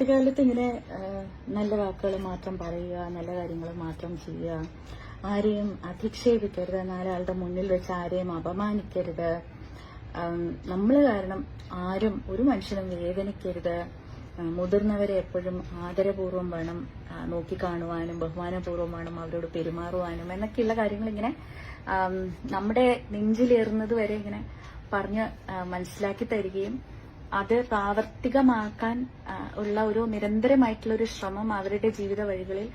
കുട്ടിക്കാലത്ത് ഇങ്ങനെ നല്ല വാക്കുകൾ മാത്രം പറയുക നല്ല കാര്യങ്ങൾ മാത്രം ചെയ്യുക ആരെയും അധിക്ഷേപിക്കരുത് നാലാളുടെ മുന്നിൽ വെച്ച് ആരെയും അപമാനിക്കരുത്. നമ്മൾ കാരണം ആരും ഒരു മനുഷ്യനും വേദനിക്കരുത്. മുതിർന്നവരെ എപ്പോഴും ആദരപൂർവം വേണം നോക്കിക്കാണുവാനും ബഹുമാനപൂർവം വേണം അവരോട് പെരുമാറുവാനും എന്നൊക്കെയുള്ള കാര്യങ്ങൾ ഇങ്ങനെ നമ്മുടെ നെഞ്ചിലേറുന്നത് വരെ ഇങ്ങനെ പറഞ്ഞ് മനസ്സിലാക്കി തരികയും അത് പ്രാവർത്തികമാക്കാൻ ഉള്ള ഒരു നിരന്തരമായിട്ടുള്ള ഒരു ശ്രമം അവരുടെ ജീവിത വഴികളിൽ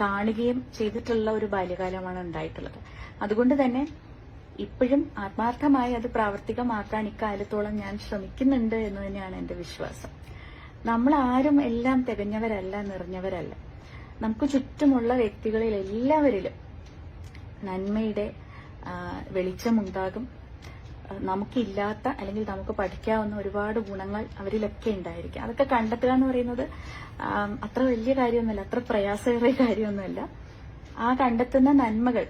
കാണുകയും ചെയ്തിട്ടുള്ള ഒരു ബാല്യകാലമാണ് ഉണ്ടായിട്ടുള്ളത്. അതുകൊണ്ട് തന്നെ ഇപ്പോഴും ആത്മാർത്ഥമായി അത് പ്രാവർത്തികമാക്കാൻ ഇക്കാലത്തോളം ഞാൻ ശ്രമിക്കുന്നുണ്ട് എന്ന് തന്നെയാണ് എന്റെ വിശ്വാസം. നമ്മൾ ആരും എല്ലാം തികഞ്ഞവരല്ല നിറഞ്ഞവരല്ല. നമുക്ക് ചുറ്റുമുള്ള വ്യക്തികളിൽ എല്ലാവരിലും നന്മയുടെ വെളിച്ചമുണ്ടാകും. നമുക്കില്ലാത്ത അല്ലെങ്കിൽ നമുക്ക് പഠിക്കാവുന്ന ഒരുപാട് ഗുണങ്ങൾ അവരിലൊക്കെ ഉണ്ടായിരിക്കും. അതൊക്കെ കണ്ടെത്തുക എന്ന് പറയുന്നത് അത്ര വലിയ കാര്യമൊന്നുമല്ല അത്ര പ്രയാസകരമായ കാര്യമൊന്നുമല്ല. ആ കണ്ടെത്തുന്ന നന്മകൾ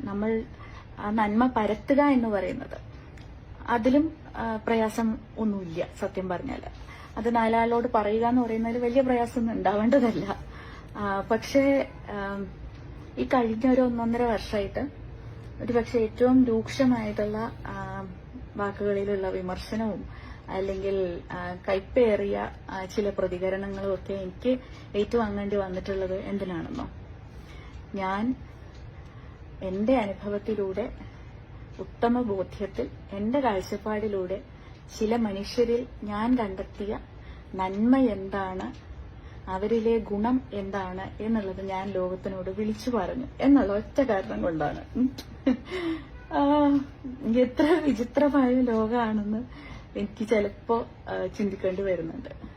നമ്മൾ ആ നന്മ പരത്തുക എന്ന് പറയുന്നത് അതിലും പ്രയാസം ഒന്നുമില്ല സത്യം പറഞ്ഞാൽ. അത് നാലാളോട് പറയുക എന്ന് പറയുന്നതിൽ വലിയ പ്രയാസമൊന്നും ഉണ്ടാവേണ്ടതല്ല. പക്ഷേ ഈ കഴിഞ്ഞ ഒരു ഒന്നൊന്നര വർഷമായിട്ട് ഒരുപക്ഷെ ഏറ്റവും രൂക്ഷമായിട്ടുള്ള വാക്കുകളിലുള്ള വിമർശനവും അല്ലെങ്കിൽ കൈപ്പേറിയ ചില പ്രതികരണങ്ങളും ഒക്കെ എനിക്ക് ഏറ്റുവാങ്ങേണ്ടി വന്നിട്ടുള്ളത് എന്തിനാണെന്നോ? ഞാൻ എന്റെ അനുഭവത്തിലൂടെ ഉത്തമ ബോധ്യത്തിൽ എന്റെ കാഴ്ചപ്പാടിലൂടെ ചില മനുഷ്യരിൽ ഞാൻ കണ്ടെത്തിയ നന്മ എന്താണ് അവരിലെ ഗുണം എന്താണ് എന്നുള്ളത് ഞാൻ ലോകത്തിനോട് വിളിച്ചു പറഞ്ഞു. എന്നുള്ള ഒറ്റ കാരണം കൊണ്ടാണ്. എത്ര വിചിത്രമായ ലോകമാണെന്ന് എനിക്ക് ചിലപ്പോ ആ, ചിന്തിക്കേണ്ടി വരുന്നുണ്ട്.